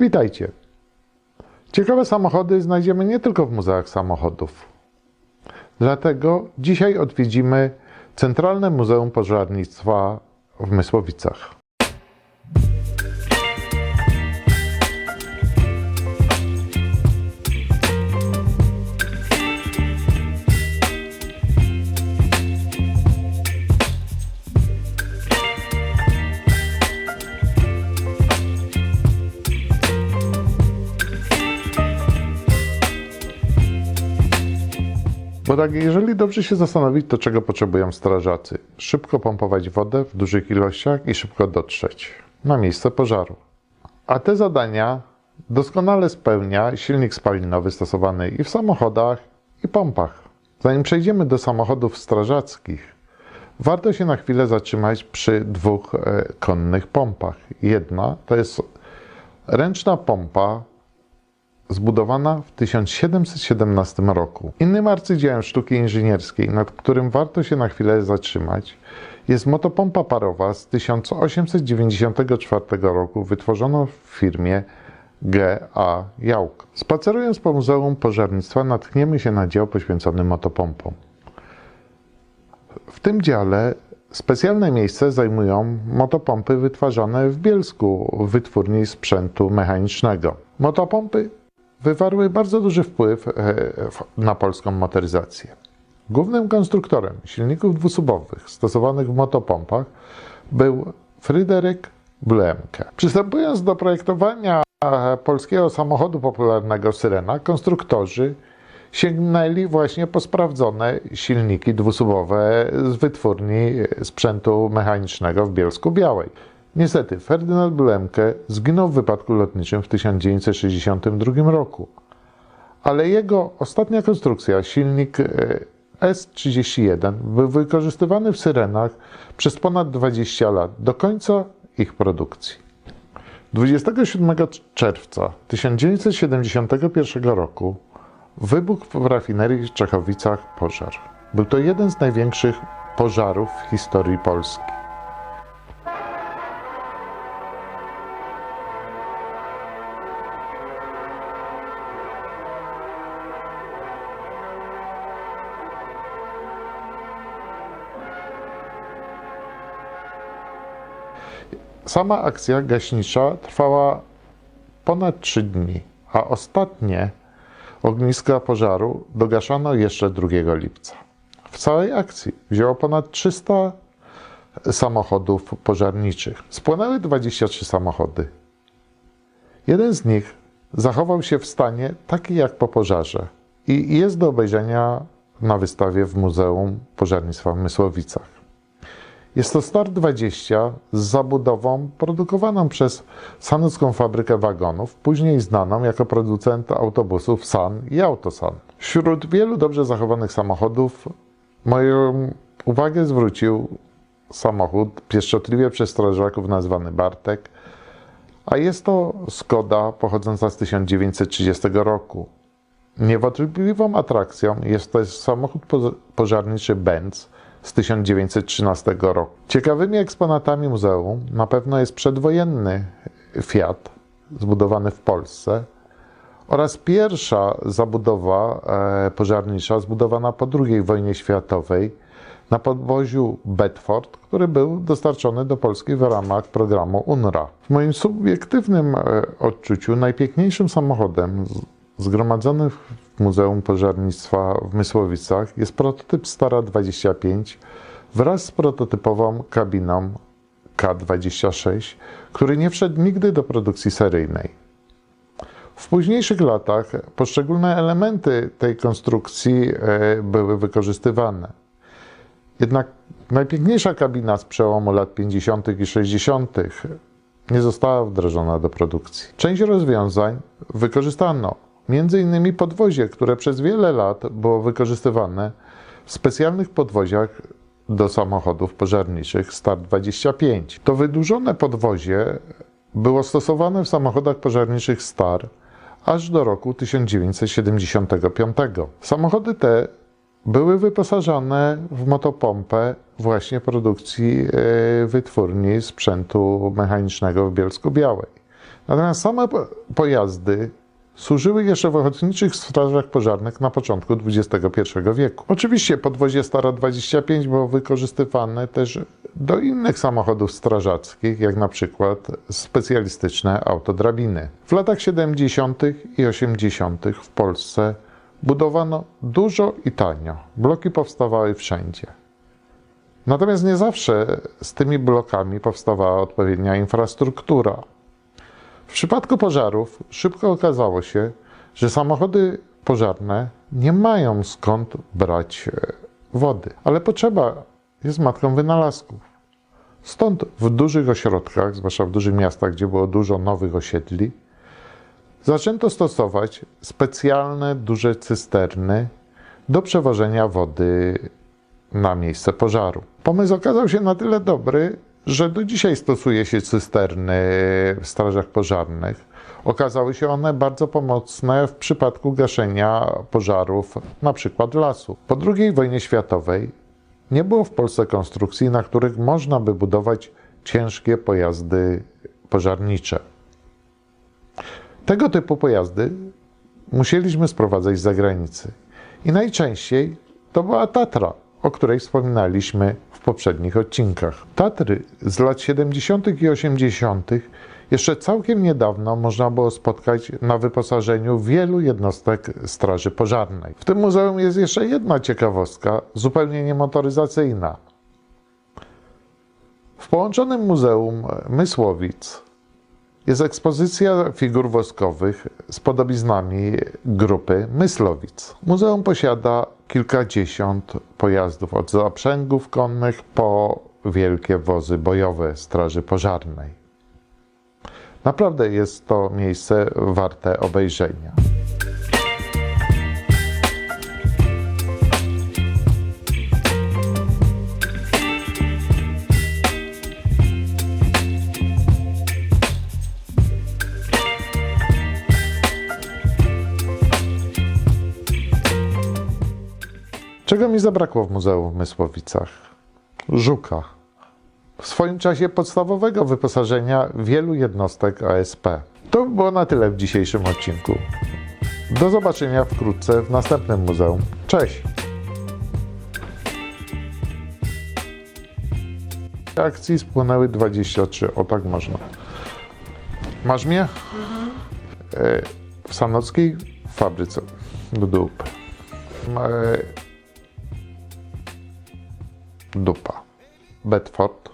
Witajcie. Ciekawe samochody znajdziemy nie tylko w muzeach samochodów. Dlatego dzisiaj odwiedzimy Centralne Muzeum Pożarnictwa w Mysłowicach. Bo tak, jeżeli dobrze się zastanowić, to czego potrzebują strażacy? Szybko pompować wodę w dużych ilościach i szybko dotrzeć na miejsce pożaru. A te zadania doskonale spełnia silnik spalinowy stosowany i w samochodach, i pompach. Zanim przejdziemy do samochodów strażackich, warto się na chwilę zatrzymać przy dwóch e, konnych pompach. Jedna to jest ręczna pompa zbudowana w 1717 roku. Innym arcydziełem sztuki inżynierskiej, nad którym warto się na chwilę zatrzymać, jest motopompa parowa z 1894 roku, wytworzona w firmie G.A. Jałk. Spacerując po Muzeum Pożarnictwa, natkniemy się na dział poświęcony motopompom. W tym dziale specjalne miejsce zajmują motopompy wytwarzane w Bielsku w wytwórni sprzętu mechanicznego. Motopompy wywarły bardzo duży wpływ e, na polską motoryzację. Głównym konstruktorem silników dwusubowych stosowanych w motopompach był Fryderyk Blemke. Przystępując do projektowania e, polskiego samochodu popularnego Syrena, konstruktorzy sięgnęli właśnie po sprawdzone silniki dwusubowe z wytwórni sprzętu mechanicznego w Bielsku Białej. Niestety, Ferdynand Blemke zginął w wypadku lotniczym w 1962 roku, ale jego ostatnia konstrukcja, silnik e, S31, był wykorzystywany w Syrenach przez ponad 20 lat, do końca ich produkcji. 27 czerwca 1971 roku wybuchł w rafinerii w Czechowicach pożar. Był to jeden z największych pożarów w historii Polski. Sama akcja gaśnicza trwała ponad 3 dni, a ostatnie ogniska pożaru dogaszano jeszcze 2 lipca. W całej akcji wzięło ponad 300 samochodów pożarniczych. Spłonęły 23 samochody. Jeden z nich zachował się w stanie taki jak po pożarze i jest do obejrzenia na wystawie w Muzeum Pożarnictwa w Mysłowicach. Jest to Star 20 z zabudową produkowaną przez Sanucką Fabrykę Wagonów, później znaną jako producent autobusów San i Autosan. Wśród wielu dobrze zachowanych samochodów moją uwagę zwrócił samochód pieszczotliwie przez strażaków nazwany Bartek, a jest to Skoda pochodząca z 1930 roku. Niewątpliwą atrakcją jest też samochód po- pożarniczy Benz z 1913 roku. Ciekawymi eksponatami muzeum na pewno jest przedwojenny Fiat zbudowany w Polsce oraz pierwsza zabudowa e, pożarnicza zbudowana po II wojnie światowej na podwoziu Bedford, który był dostarczony do Polski w ramach programu UNRWA. W moim subiektywnym e, odczuciu najpiękniejszym samochodem z- zgromadzonym w Muzeum Pożarnictwa w Mysłowicach jest prototyp Stara 25 wraz z prototypową kabiną K26, który nie wszedł nigdy do produkcji seryjnej. W późniejszych latach poszczególne elementy tej konstrukcji e, były wykorzystywane. Jednak najpiękniejsza kabina z przełomu lat 50. i 60. nie została wdrożona do produkcji. Część rozwiązań wykorzystano, m.in. podwozie, które przez wiele lat było wykorzystywane w specjalnych podwoziach do samochodów pożarniczych Star 25. To wydłużone podwozie było stosowane w samochodach pożarniczych Star aż do roku 1975. Samochody te były wyposażone w motopompę właśnie produkcji e, wytwórni sprzętu mechanicznego w Bielsku Białej. Natomiast same po- pojazdy służyły jeszcze w ochotniczych strażach pożarnych na początku XXI wieku. Oczywiście podwozie Stara 25 było wykorzystywane też do innych samochodów strażackich, jak na przykład specjalistyczne autodrabiny. W latach 70. i 80. w Polsce budowano dużo i tanio. Bloki powstawały wszędzie. Natomiast nie zawsze z tymi blokami powstawała odpowiednia infrastruktura. W przypadku pożarów szybko okazało się, że samochody pożarne nie mają skąd brać e, wody, ale potrzeba jest matką wynalazków. Stąd w dużych ośrodkach, zwłaszcza w dużych miastach, gdzie było dużo nowych osiedli, zaczęto stosować specjalne duże cysterny do przewożenia wody na miejsce pożaru. Pomysł okazał się na tyle dobry, że do dzisiaj stosuje się cysterny w strażach pożarnych. Okazały się one bardzo pomocne w przypadku gaszenia pożarów, na przykład lasu. Po II wojnie światowej nie było w Polsce konstrukcji, na których można by budować ciężkie pojazdy pożarnicze. Tego typu pojazdy musieliśmy sprowadzać z zagranicy. I najczęściej to była Tatra, o której wspominaliśmy w poprzednich odcinkach. Tatry z lat 70. i 80. jeszcze całkiem niedawno można było spotkać na wyposażeniu wielu jednostek Straży Pożarnej. W tym muzeum jest jeszcze jedna ciekawostka, zupełnie niemotoryzacyjna. W połączonym Muzeum Mysłowic jest ekspozycja figur woskowych z podobiznami grupy Myslowic. Muzeum posiada kilkadziesiąt pojazdów, od zaprzęgów konnych po wielkie wozy bojowe Straży Pożarnej. Naprawdę jest to miejsce warte obejrzenia. Czego mi zabrakło w Muzeum w Mysłowicach? Żuka. W swoim czasie podstawowego wyposażenia wielu jednostek ASP. To by było na tyle w dzisiejszym odcinku. Do zobaczenia wkrótce w następnym muzeum. Cześć! Akcji spłynęły 23, o tak można. Masz mnie? E, W Sanockiej fabryce do dupy. E, dupa. Bedford,